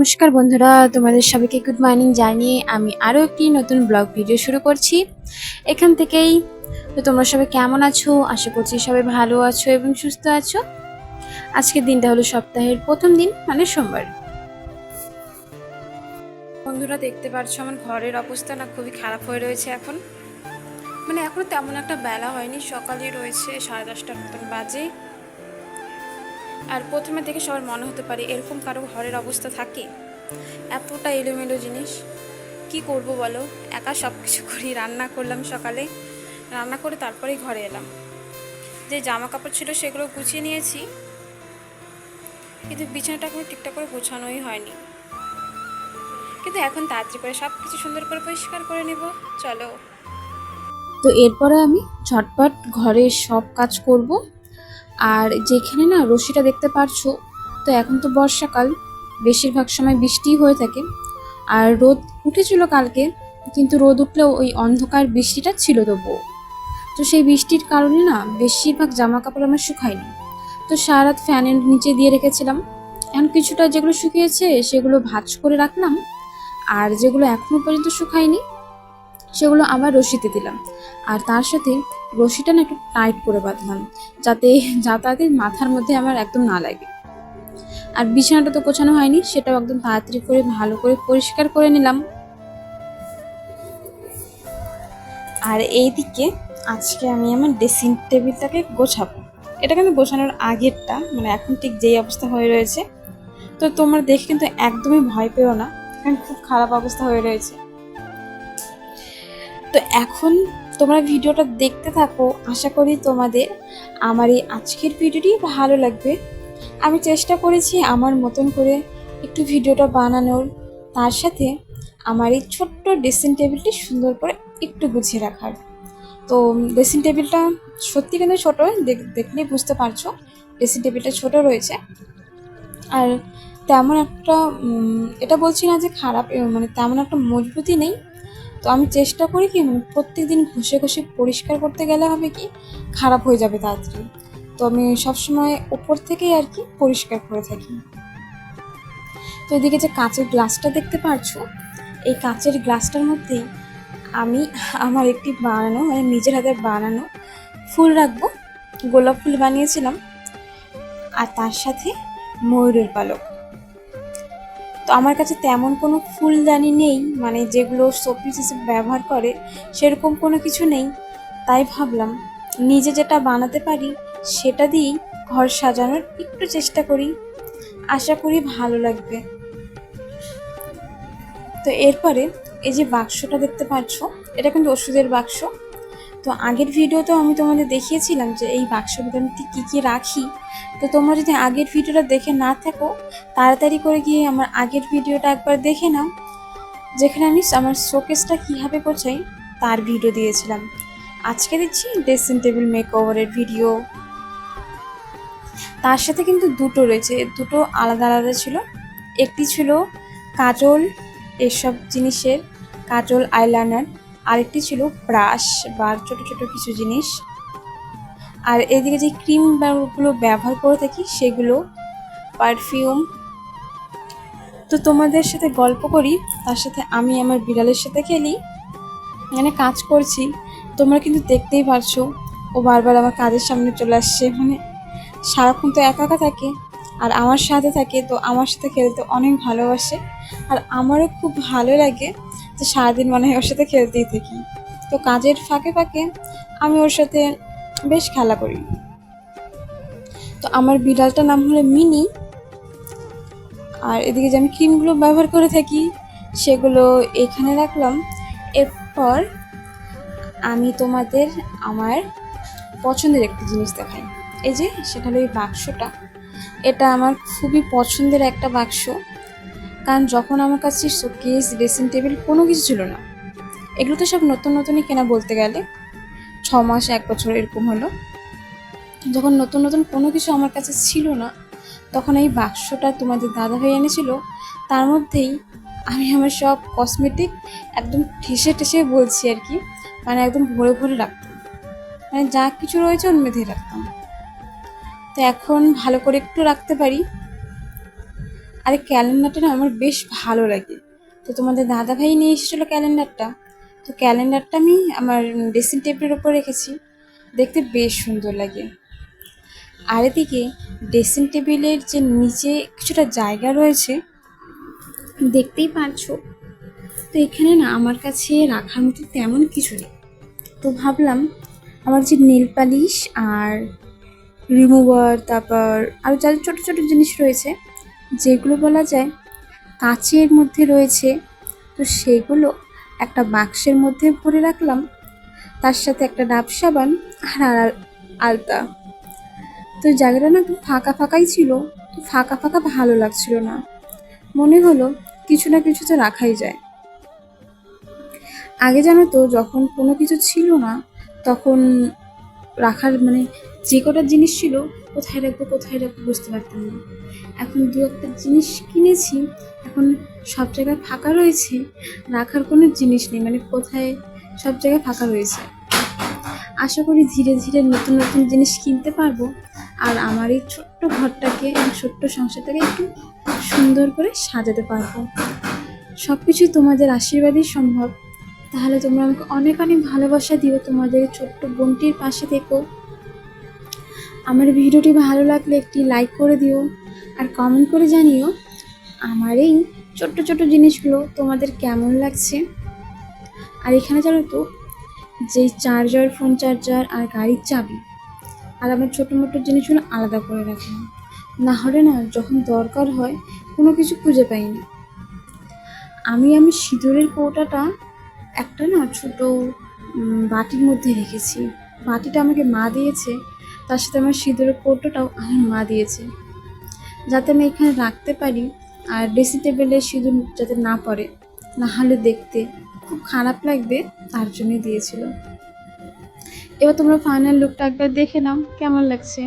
নমস্কার বন্ধুরা, তোমাদের সবাইকে গুড মর্নিং জানিয়ে আমি আরও একটি নতুন ব্লগ ভিডিও শুরু করছি। এখান থেকেই তো তোমরা সবাই কেমন আছো? আশা করছি সবাই ভালো আছো এবং সুস্থ আছো। আজকের দিনটা হলো সপ্তাহের প্রথম দিন মানে সোমবার। বন্ধুরা, দেখতে পাচ্ছ আমার ঘরের অবস্থা না খুবই খারাপ হয়ে রয়েছে এখন। মানে এখনও তেমন একটা বেলা হয়নি, সকালে রয়েছে সাড়ে দশটার মতন বাজে। আর প্রথমে থেকে সবার মনে হতে পারে এরকম কারও ঘরের অবস্থা থাকে। এতটা এলোমেলো জিনিস। কি করব বলো? একা সব কিছু করি, রান্না করলাম সকালে। রান্না করে তারপরেই ঘরে এলাম। যে জামা কাপড় ছিল সেগুলো গুছিয়ে নিয়েছি। কিন্তু বিছানাটা এখন ঠিকঠাক করে গোছানোই হয়নি। কিন্তু এখন তাড়াতাড়ি করে সব কিছু সুন্দর করে পরিষ্কার করে নেব। চলো। তো এরপরে আমি ঝটপট ঘরের সব কাজ করব। আর যেখানে না রশিটা দেখতে পারছ, তো এখন তো বর্ষাকাল, বেশিরভাগ সময় বৃষ্টি হয়ে থাকে। আর রোদ উঠেছিল কালকে, কিন্তু রোদ উঠলেও ওই অন্ধকার বৃষ্টিটা ছিল তবুও। তো সেই বৃষ্টির কারণে না বেশিরভাগ জামা কাপড় আমার শুকায়নি। তো সারা রাত ফ্যানের নিচে দিয়ে রেখেছিলাম। এখন কিছুটা যেগুলো শুকিয়েছে, সেগুলো ভাঁজ করে রাখলাম। আর যেগুলো এখনও পর্যন্ত শুকায়নি সেগুলো আবার রশিতে দিলাম। আর তার সাথে রশিটা না একটু টাইট করে বাঁধলাম, যাতে যাতায়াতের মাথার মধ্যে আমার একদম না লাগে। আর বিছানাটা তো গোছানো হয়নি, সেটাও একদম তাড়াতাড়ি করে ভালো করে পরিষ্কার করে নিলাম। আর এইদিকে আজকে আমি আমার ড্রেসিং টেবিলটাকে গোছাবো। এটা কিন্তু গোছানোর আগেরটা মানে এখন ঠিক যেই অবস্থা হয়ে রয়েছে। তো তোমরা দেখে কিন্তু একদমই ভয় পেও না, কারণ খুব খারাপ অবস্থা হয়ে রয়েছে। তো এখন তোমরা ভিডিওটা দেখতে থাকো। আশা করি তোমাদের আমার এই আজকের ভিডিওটি ভালো লাগবে। আমি চেষ্টা করেছি আমার মতন করে একটু ভিডিওটা বানানোর। তার সাথে আমার এই ছোট্ট ড্রেসিং টেবিলটি সুন্দর করে একটু গুছিয়ে রাখার। তো ড্রেসিং টেবিলটা সত্যি কিন্তু ছোটো দেখলেই বুঝতে পারছ। ড্রেসিং টেবিলটা ছোট রয়েছে। আর তেমন একটা এটা বলছি না যে খারাপ মানে তেমন একটা মজবুতি নেই। তো আমি চেষ্টা করি কি মানে প্রত্যেক দিন ঘষে ঘষে পরিষ্কার করতে গেলে হবে কি, খারাপ হয়ে যাবে তাড়াতাড়ি। তো আমি সবসময় উপর থেকেই আর কি পরিষ্কার করে থাকি। তো এদিকে যে কাঁচের গ্লাসটা দেখতে পারছ, এই কাঁচের গ্লাসটার মধ্যেই আমি আমার একটি বানানো মানে নিজের হাতে বানানো ফুল রাখব। গোলাপ ফুল বানিয়েছিলাম। আর তার সাথে ময়ূরের পালক। তো আমার কাছে তেমন কোনো ফুলদানি নেই মানে যেগুলো শোপিস হিসেবে ব্যবহার করে, সেরকম কোনো কিছু নেই। তাই ভাবলাম, নিজে যেটা বানাতে পারি, সেটা দিয়েই ঘর সাজানোর একটু চেষ্টা করি। আশা করি ভালো লাগবে। তো এরপরে এই যে বাক্সটা দেখতে পাচ্ছ, এটা কিন্তু ওষুধের বাক্স। তো আগের ভিডিওতেও আমি তোমাদের দেখিয়েছিলাম যে এই ভিতরে আমি কী কী রাখি। তো তোমরা যদি আগের ভিডিওটা দেখে না থাকো, তাড়াতাড়ি করে গিয়ে আমার আগের ভিডিওটা একবার দেখে নাও, যেখানে আমি আমার শোকেসটা কীভাবে গোছাই তার ভিডিও দিয়েছিলাম। আজকে দিচ্ছি ড্রেসিং টেবিল মেক ওভারের ভিডিও। তার সাথে কিন্তু দুটো রয়েছে, দুটো আলাদা আলাদা ছিল। একটি ছিল কাজল এসব জিনিসের, কাজল আইলাইনার। আরেকটি ছিল ব্রাশ বা ছোট ছোট কিছু জিনিস। আর এদিকে যে ক্রিমগুলো ব্যবহার করে থাকি, সেগুলো পারফিউম। তো তোমাদের সাথে গল্প করি, তার সাথে আমি আমার বিড়ালের সাথে খেলি। মানে কাজ করছি, তোমরা কিন্তু দেখতেই পারছ, ও বারবার আমার কাজের সামনে চলে আসছে। মানে সারাক্ষণ তো একা একা থাকে, আর আমার সাথে থাকে, তো আমার সাথে খেলতে অনেক ভালোবাসে। আর আমারও খুব ভালো লাগে। যে সারাদিন মনে হয় ওর সাথে খেলতেই থাকি। তো কাজের ফাঁকে ফাঁকে আমি ওর সাথে বেশ খেলা করি। তো আমার বিড়ালটার নাম হলো মিনি। আর এদিকে যে আমি ক্রিমগুলো ব্যবহার করে থাকি, সেগুলো এখানে রাখলাম। এরপর আমি তোমাদের আমার পছন্দের একটি জিনিস দেখাই। এই যে, সেটা হলো এই বাক্সটা। এটা আমার খুবই পছন্দের একটা বাক্স। কারণ যখন আমার কাছে শোকেস ড্রেসিং টেবিল কোনো কিছু ছিল না, এগুলো তো সব নতুন নতুনই কেনা বলতে গেলে, ছ মাস, এক বছর এরকম হলো। যখন নতুন নতুন কোনো কিছু আমার কাছে ছিল না, তখন এই বাক্সটা তোমাদের দাদা ভাই এনেছিল, তার মধ্যেই আমি আমার সব কসমেটিক একদম ঠেসে ঠেসে বলছি আর কি মানে একদম ভরে ভরে রাখতাম। মানে যা কিছু রয়েছে ওর মধ্যেই রাখতাম। তো এখন ভালো করে একটু রাখতে পারি আর এই ক্যালেন্ডারটা না আমার বেশ ভালো লাগে। তো তোমাদের দাদা ভাই নিয়ে এসেছিল ক্যালেন্ডারটা। তো ক্যালেন্ডারটা আমি আমার ড্রেসিং টেবিলের ওপর রেখেছি। দেখতে বেশ সুন্দর লাগে। আর এদিকে ড্রেসিং টেবিলের যে নিচে কিছুটা জায়গা রয়েছে, দেখতেই পারছ তো এখানে না আমার কাছে রাখার মতো তেমন কিছু নেই। তো ভাবলাম আমার যে নীল পালিশ আর রিমুভার তারপর আরও যা ছোটো ছোটো জিনিস রয়েছে যেগুলো বলা যায় কাঁচের মধ্যে রয়েছে, তো সেগুলো একটা বাক্সের মধ্যে ভরে রাখলাম। তার সাথে একটা ডাব সাবান আর আল- আলতা। তো জায়গাটা না একটু ফাঁকা ফাঁকাই ছিল, তো ফাঁকা ফাঁকা ভালো লাগছিল না। মনে হলো কিছু না কিছু তো রাখাই যায়। আগে জানো তো যখন কোনো কিছু ছিল না, তখন রাখার মানে যে কটা জিনিস ছিল কোথায় রাখব কোথায় রাখব বুঝতে পারতাম না। এখন দু একটা জিনিস কিনেছি, এখন সব জায়গায় ফাঁকা রয়েছে, রাখার কোনো জিনিস নেই মানে কোথায় সব জায়গায় ফাঁকা রয়েছে। আশা করি ধীরে ধীরে নতুন নতুন জিনিস কিনতে পারব, আর আমার এই ছোট্ট ঘরটাকে ছোট্ট সংসারটাকে একটু সুন্দর করে সাজাতে পারব। সব কিছু তোমাদের আশীর্বাদই সম্ভব। তাহলে তোমরা আমাকে অনেক অনেক ভালোবাসা দিও, তোমাদের ছোট্ট বোনটির পাশে থেকো। আমার ভিডিওটি ভালো লাগলে একটি লাইক করে দিও আর কমেন্ট করে জানিও আমার এই ছোট্ট ছোট্ট জিনিসগুলো তোমাদের কেমন লাগছে। আর এখানে জানো তো, যেই চার্জার ফোন চার্জার আর গাড়ির চাবি, আর আমার ছোটো মোটো জিনিসগুলো আলাদা করে রাখলাম। না হলে না যখন দরকার হয় কোনো কিছু খুঁজে পাই না। আমি আমি সিঁদুরের কৌটাটা একটা না ছোটো বাটির মধ্যে রেখেছি। বাটিটা আমাকে মা দিয়েছে তার সাথে আমার সিঁদুরের কৌটোটাও আমার মা দিয়েছে। যাতে আমি এখানে রাখতে পারি আর ড্রেসিং টেবিলে সিঁদুর যাতে না পড়ে, না হলে দেখতে খুব খারাপ লাগবে, তার জন্যই দিয়েছিল। এবার তোমরা ফাইনাল লুকটা একবার দেখে নাও, কেমন লাগছে?